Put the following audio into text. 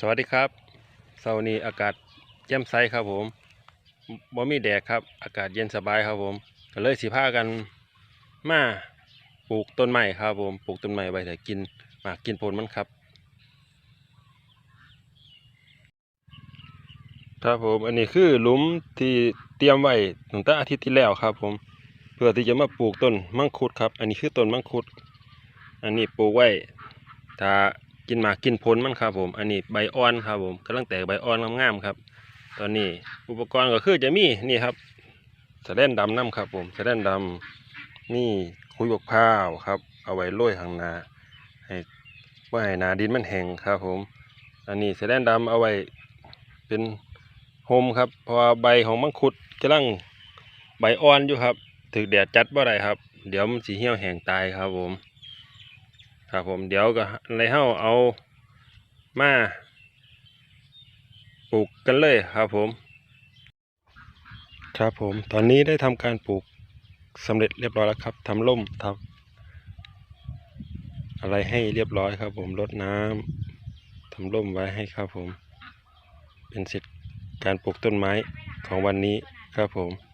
สวัสดีครับเสาร์นี้อากาศแจ่มใสครับผมบ่มีแดดครับ อากาศเย็นสบายครับผมก็เลยสิพากันมาปลูกต้นไม้ครับผมปลูกต้นไม้ไว้แต่กินหมากกินผลมันครับครับผมอันนี้คือหลุมที่เตรียมไว้ตั้งแต่อาทิตย์ที่แล้วครับ ผมเพื่อที่จะมาปลูกต้นมังคุดครับ อันนี้คือต้นมังคุด อันนี้ปลูกไว้ถ้า กินหมากกินผลมันครับผม อันนี้ใบอ่อนครับผมกำลังแตกใบอ่อนงามๆครับ ตอนนี้อุปกรณ์ก็คือจะมีนี่ครับสะแดนดำน้ำครับผมสะแดนดำนี่คุยบกพร้าวครับ เอาไว้โรยข้างนาให้ว่าให้นาดินมันแห้งครับผม อันนี้สะแดนดำเอาไว้เป็นโฮมครับเพราะใบของมังคุดกำลังใบอ่อนอยู่ครับ ถึกแดดจัดบ่ได้ครับ เดี๋ยวมันสีเหี่ยวแห้งตายครับผม ครับผมเดี๋ยวก็เลยเฮาเอามาปลูกกันเลยครับผม ครับผมตอนนี้ได้ทำการปลูกสำเร็จเรียบร้อยแล้วครับทำร่มทำอะไรให้เรียบร้อยครับ ผมรดน้ำทำร่มไว้ให้ครับผม เป็นเสร็จการปลูกต้นไม้ของวันนี้ครับผม